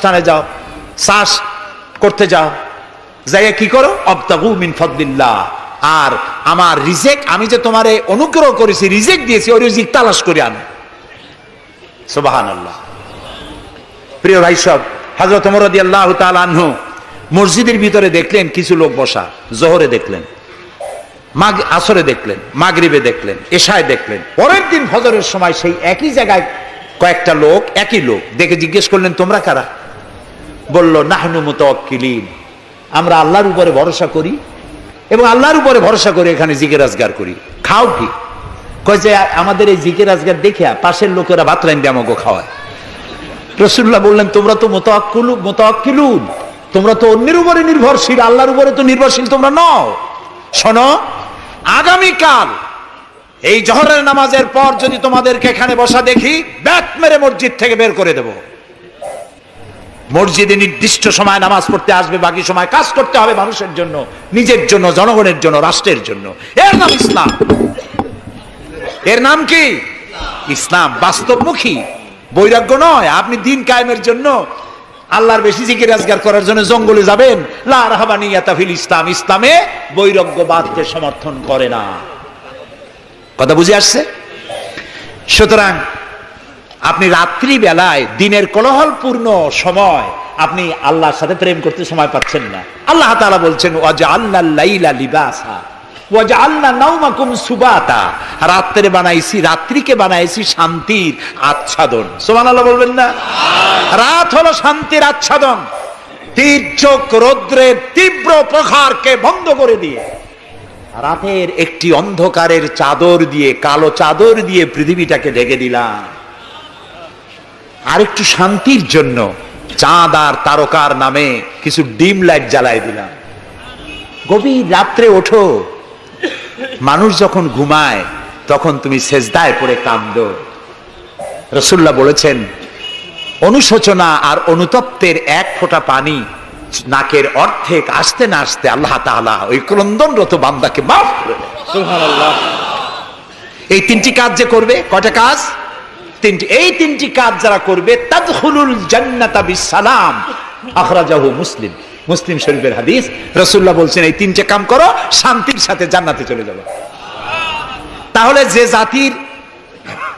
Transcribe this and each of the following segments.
প্রতিষ্ঠানে যাও, চাষ করতে যাও। যাইয়া কি করো? অবতাবু মিন ফদলিল্লাহ। আর আমার রিজেক, আমি যে তোমারে অনুগ্রহ করেছি, রিজেক দিয়েছি, ওই রিজিক তালাশ করে আনো। সুবাহান আল্লাহ প্রিয় ভাই সব হজরত মরদি আল্লাহ আনহু মসজিদের ভিতরে দেখলেন, কিছু লোক বসা, জোহরে দেখলেন, মাগ, আসরে দেখলেন, মাগরিবে দেখলেন, এশায় দেখলেন। পরের দিন ফজরের সময় সেই একই জায়গায় কয়েকটা লোক, একই লোক, দেখে জিজ্ঞেস করলেন, তোমরা কারা? বলল, নাহনু মুতাওয়াক্কিলিন। আমরা আল্লাহর উপরে ভরসা করি এবং আল্লাহর উপরে ভরসা করে এখানে জিকির আজগার করি। খাও কি? কয় যে, আমাদের এই জিকির আজগার দেখিয়া পাশের লোকেরা ভাত দিয়ে আমাকে খাওয়ায়। রসুল্লাহ বললেন, তোমরা তো মোতাক্কুলু মোতাক্কিলুন তোমরা তো অন্যের উপরে নির্ভরশীল। আল্লাহর উপরে তো নির্ভরশীল তোমরা নও। শোনো, আগামীকাল এই জহরের নামাজের পর যদি তোমাদেরকে এখানে বসা দেখি, ব্যাট মেরে মসজিদ থেকে বের করে দেব। মসজিদে নির্দিষ্ট সময় নামাজ পড়তে আসবে, বাকি সময় কাজ করতে হবে মানুষের জন্য, নিজের জন্য, জনগণের জন্য, রাষ্ট্রের জন্য। এর নাম ইসলাম। এর নাম কি? ইসলাম, বাস্তবমুখী, বৈরাগ্য নয়। আপনি দিন কায়েমের জন্য আল্লাহর বেশি জিকির রাজগার করার জন্য জঙ্গলে যাবেন। লা রাহাবানিয়াতা ফিল ইসলাম। ইসলামে বৈরাগ্যবাদকে সমর্থন করে না। কথা বুঝে আসছে? সুতরাং আপনি রাত্রি বেলায় দিনের কোলাহলপূর্ণ সময় আপনি আল্লাহর সাথে প্রেম করতে সময় পাচ্ছেন না। আল্লাহ তাআলা বলছেন ওয়াজা আল্লাহ লাইলা লিবাসা ওয়াজা আল্লাহ নাউমাকুম সুবাতা। রাত্রে বানাইছি রাত্রিকে বানাইছি শান্তির আচ্ছাদন। সুবহানাল্লাহ বলবেন না? রাত হলো শান্তির আচ্ছাদন। তীর্যক রৌদ্রের তীব্র প্রখারকে বন্ধ করে দিয়ে রাতের একটি অন্ধকারের চাদর দিয়ে কালো চাদর দিয়ে পৃথিবীটাকে ঢেকে দিলাম। আর একটু শান্তির জন্য চাঁদ আর তারকার নামে কিছু ডিম লাইট জ্বালাই দিলাম। গভীর রাত্রে ওঠো। মানুষ যখন ঘুমায় তখন তুমি সেজদায় পড়ে কান্দ। রসুল্লাহ বলেছেন অনুশোচনা আর অনুতপ্তের এক ফোঁটা পানি নাকের অর্ধেক আসতে না আসতে আল্লাহ তাআলা ওই ক্রন্দনরত বান্দাকে মাফ করে। এই তিনটি কাজ যে করবে কটা কাজ? তিনটি, এই তিনটি কাজ যারা করবে, তাদখুলুল জান্নাতা বিসালাম আখরাজাহু মুসলিম। মুসলিম শরীফের হাদিস, রাসূলুল্লাহ বলছেন, এই তিনটে কাম করো, শান্তির সাথে জান্নাতে চলে যাবে। তাহলে যে জাতির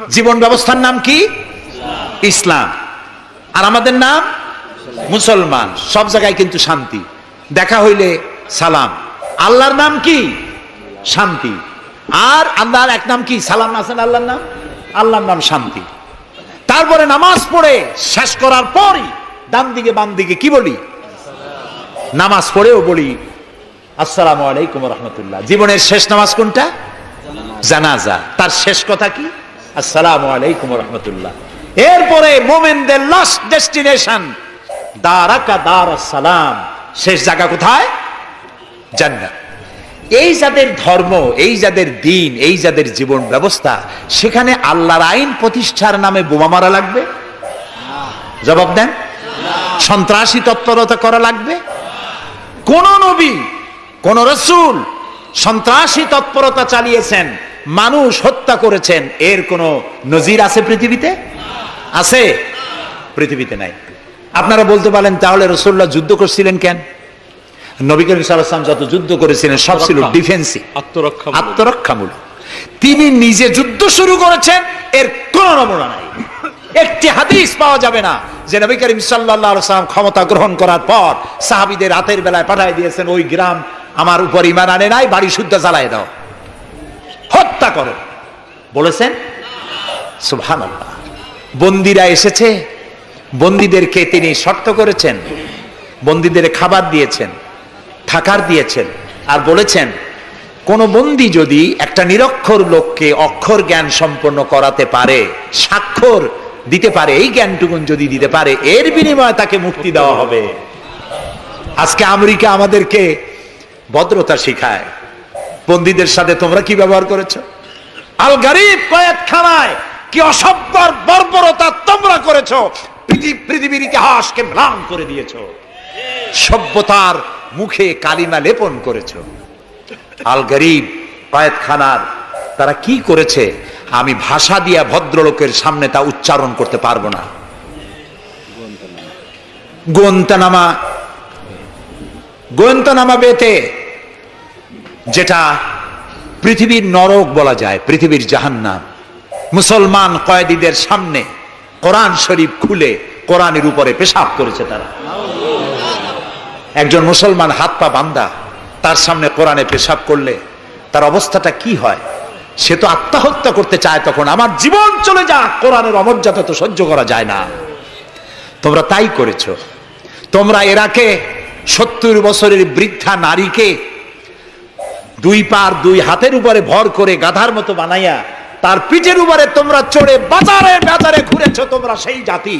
জীবন ব্যবস্থার নাম কি? ইসলাম। আর আমাদের নাম? মুসলমান। সব জায়গায় কিন্তু শান্তি। দেখা হইলে সালাম। আল্লাহর নাম কি? শান্তি। আর আল্লাহর এক নাম কি? সালাম আছেন আল্লাহর নাম? আল্লাহর নাম শান্তি। তারপরে নামাজ পড়ে শেষ করার পরই ডান দিকে, বাম দিকে কি বলি? নামাজ পড়েও বলি, আসসালামু আলাইকুম রহমতুল্লাহ। জীবনের শেষ নামাজ কোনটা? জানাজা। তার শেষ কথা কি? আসসালামু আলাইকুম রহমতুল্লাহ। এরপরে মোমেনদের লাস্ট ডেস্টিনেশন দারাকা দার সালাম। শেষ জায়গা কোথায়? জান্নাত। এই যাদের ধর্ম, এই যাদের দিন, এই যাদের জীবন ব্যবস্থা, সেখানে আল্লাহর আইন প্রতিষ্ঠার নামে বোমা মারা লাগবে? জবাব দেন। সন্ত্রাসী তৎপরতা করা লাগবে? কোন নবী, কোন রসুল সন্ত্রাসী তৎপরতা চালিয়েছেন, মানুষ হত্যা করেছেন, এর কোন নজির আছে পৃথিবীতে? আছে। পৃথিবীতে নাই। আপনারা বলতে পারেন, তাহলে রসুল্লাহ যুদ্ধ করছিলেন কেন? নবী করিম সাল্লাম যত যুদ্ধ করেছিলেন সব ছিল। ডিফেন্সিভ আত্মরক্ষা আত্মরক্ষামূলক। তিনি নিজে যুদ্ধ শুরু করেছেন এর কোন নমুনা নাই। একটি হাদিস পাওয়া যাবে না যে নবী করিম সাল্লাম ক্ষমতা গ্রহণ করার পর সাহাবিদের রাতের বেলায় পাঠিয়ে দিয়েছেন ওই গ্রাম আমার উপর ইমান আনে নাই বাড়ি শুদ্ধ জ্বালায় দাও। হত্যা করো। বলেছেন? সুবহানাল্লাহ। বন্দিরা এসেছে। বন্দীদেরকে তিনি শর্ত করেছেন। বন্দীদের খাবার দিয়েছেন। থাকার দিয়েছেন আর বলেছেন, কোন বন্দী যদি একটা নিরক্ষর লোককে অক্ষর জ্ঞান সম্পন্ন করাতে পারে, স্বাক্ষর দিতে পারে, এই জ্ঞানটুকুন যদি দিতে পারে, এর বিনিময়ে তাকে মুক্তি দেওয়া হবে। আজকে আমেরিকা আমাদেরকে ভদ্রতা শিখায়। বন্দীদের সাথে তোমরা কি ব্যবহার করেছ? আল গরিব কয়েকখানায় কি অসভ্যর বর্বরতা তোমরা করেছ? পৃথি- পৃথিবীর ইতিহাসকে ম্লান করে দিয়েছ। সভ্যতার মুখে কালিমা লেপন করেছ। আল গরিব কয়েকখানার তারা কি করেছে? আমি ভাষা দিয়া ভদ্রলোকের সামনে তা উচ্চারণ করতে পারব না। গোয়েন্তানামা গোয়েন্তানামা বেতে, যেটা পৃথিবীর নরক বলা যায়, পৃথিবীর জাহান্নাম। মুসলমান কয়েদিদের সামনে কোরআন শরীফ খুলে কোরআনের উপরে পেশাব করেছে তারা। একজন মুসলমান হাত পা বান্দা, তার সামনে কোরআনে পেশাব করলে তার অবস্থাটা কি হয়? সে তো আত্মহত্যা করতে চায় তখন, আমার জীবন চলে যা কোরআনের অমর্যাদা তো সহ্য করা যায় না। তোমরা তাই করেছ। তোমরা এরাকে সত্তর বছরের বৃদ্ধা নারীকে দুই পার দুই হাতের উপরে ভর করে গাধার মতো বানাইয়া, তার পিঠের উপরে তোমরা চড়ে বাজারে বাজারে ঘুরেছ, তোমরা সেই জাতি।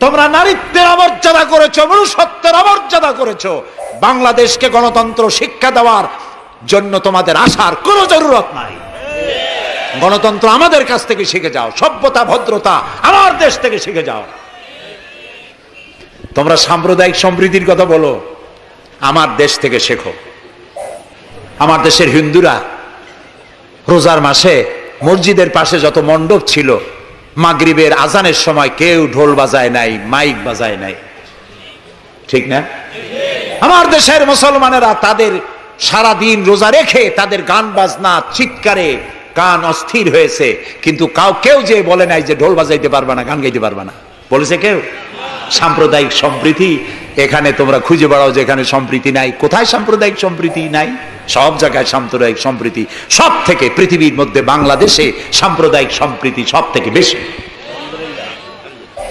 তোমরা নারীত্বের অমর্যাদা করেছ, মনুষ্যত্বের অমর্যাদা করেছ। বাংলাদেশকে গণতন্ত্র শিক্ষা দেওয়ার জন্য তোমাদের আসার কোনো জরুরত নাই। গণতন্ত্র আমাদের কাছ থেকে শিখে যাও, সভ্যতা, ভদ্রতা আমার দেশ থেকে শিখে যাও। তোমরা সাম্প্রদায়িক সমৃদ্ধির কথা বলো, আমার দেশ থেকে শেখো। আমার দেশের হিন্দুরা রোজার মাসে মসজিদের পাশে যত মণ্ডপ ছিল মাগরিবের আজানের সময় কেউ ঢোল বাজায় নাই, মাইক বাজায় নাই। ঠিক না? আমার দেশের মুসলমানেরা তাদের সারা দিন রোজা রেখে তাদের গান বাজনা, চিৎকারে গান অস্থির হয়েছে। কিন্তু কাউ কেউ যে বলে নাই যে ঢোল বাজাইতে পারবে না, গান গাইতে পারবে না। বলেছে কেউ? সাম্প্রদায়িক সম্প্রীতি এখানে তোমরা খুঁজে বেড়াও যে এখানে সম্প্রীতি নাই। কোথায় সাম্প্রদায়িক সম্প্রীতি নাই? সব জায়গায় সাম্প্রদায়িক সম্প্রীতি। সব থেকে পৃথিবীর মধ্যে বাংলাদেশে সাম্প্রদায়িক সম্প্রীতি সব থেকে বেশি।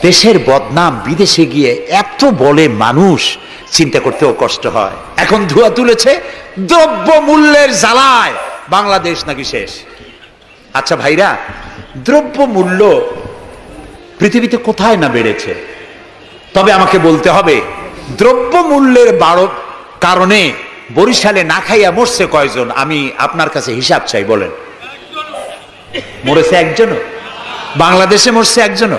দেশের বদনাম বিদেশে গিয়ে এত বলে মানুষ, চিন্তা করতেও কষ্ট হয়। এখন ধোয়া তুলেছে দ্রব্য মূল্যের জ্বালায়। বাংলাদেশ নাকি শেষ? আচ্ছা ভাইরা দ্রব্য মূল্য পৃথিবীতে কোথায় না বেড়েছে? তবে আমাকে বলতে হবে দ্রব্য মূল্যের বাড়ো কারণে বরিশালে না খাইয়া মরছে কয়জন? আমি আপনার কাছে হিসাব চাই, বলেন। মরেছে একজনও? বাংলাদেশে মরছে একজনও?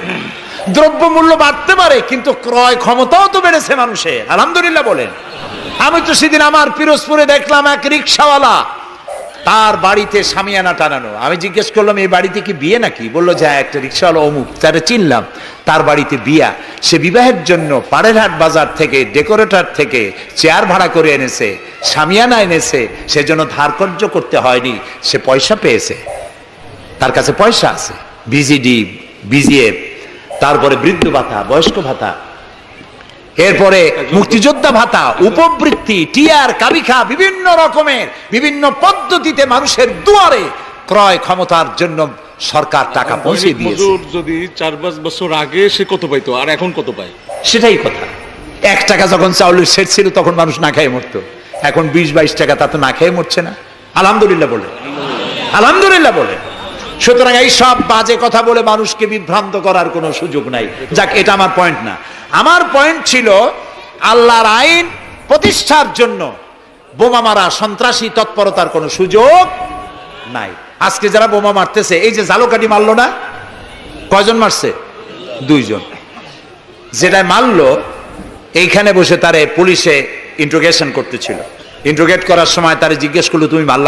দ্রব্য মূল্য বাড়তে পারে, কিন্তু ক্রয় ক্ষমতাও তো বেড়েছে মানুষের। আলহামদুলিল্লাহ বলেন। আমি তো সেদিন আমার পিরোজপুরে দেখলাম এক রিক্সাওয়ালা তার বাড়িতে সামিয়ানা টানানো। আমি জিজ্ঞেস করলাম এই বাড়িতে কি বিয়ে নাকি? বলল, যে, একটা রিক্সাওয়ালা অমুক, তারা চিনলাম। তার বাড়িতে বিয়া। সে বিবাহের জন্য পাড়েরহাট বাজার থেকে, ডেকোরেটর থেকে চেয়ার ভাড়া করে এনেছে সামিয়ানা এনেছে। সেজন্য ধারকর্য করতে হয়নি। সে পয়সা পেয়েছে। তার কাছে পয়সা আছে। বিজিডি, বিজিএফ, তারপরে বৃদ্ধ ভাতা, বয়স্ক ভাতা। এরপরে মুক্তিযোদ্ধা ভাতা উপবৃত্তি টিয়ার কাবিখা বিভিন্ন রকমের বিভিন্ন পদ্ধতিতে মানুষের দুয়ারে ক্রয় ক্ষমতার জন্য সরকার টাকা পৌঁছে দিয়েছে। যদি চার পাঁচ বছর আগে সে কত পাইতো? আর এখন কত পায়? সেটাই কথা। এক টাকা যখন চাউলের সেট ছিল তখন মানুষ না খেয়ে মরতো। এখন বিশ বাইশ টাকা তা তো না খেয়ে মরছে না। আলহামদুলিল্লাহ বলে। আলহামদুলিল্লাহ বলে। সুতরাং এই সব বাজে কথা বলে মানুষকে বিভ্রান্ত করার কোনো সুযোগ নাই। যাক, এটা আমার পয়েন্ট না। আমার পয়েন্ট ছিল আল্লাহর আইন প্রতিষ্ঠার জন্য বোমা মারা সন্ত্রাসী তৎপরতার কোনো সুযোগ নাই। আজকে যারা বোমা মারতেছে, এই যে জালোকাটি মারলো না? কয়জন মারছে? দুইজন। যেটা মারলো, এইখানে বসে তারে পুলিশে ইন্ট্রোগেশন করতেছিল। ইন্ট্রোগেট করার সময় তারে জিজ্ঞেস করল, তুমি মারলা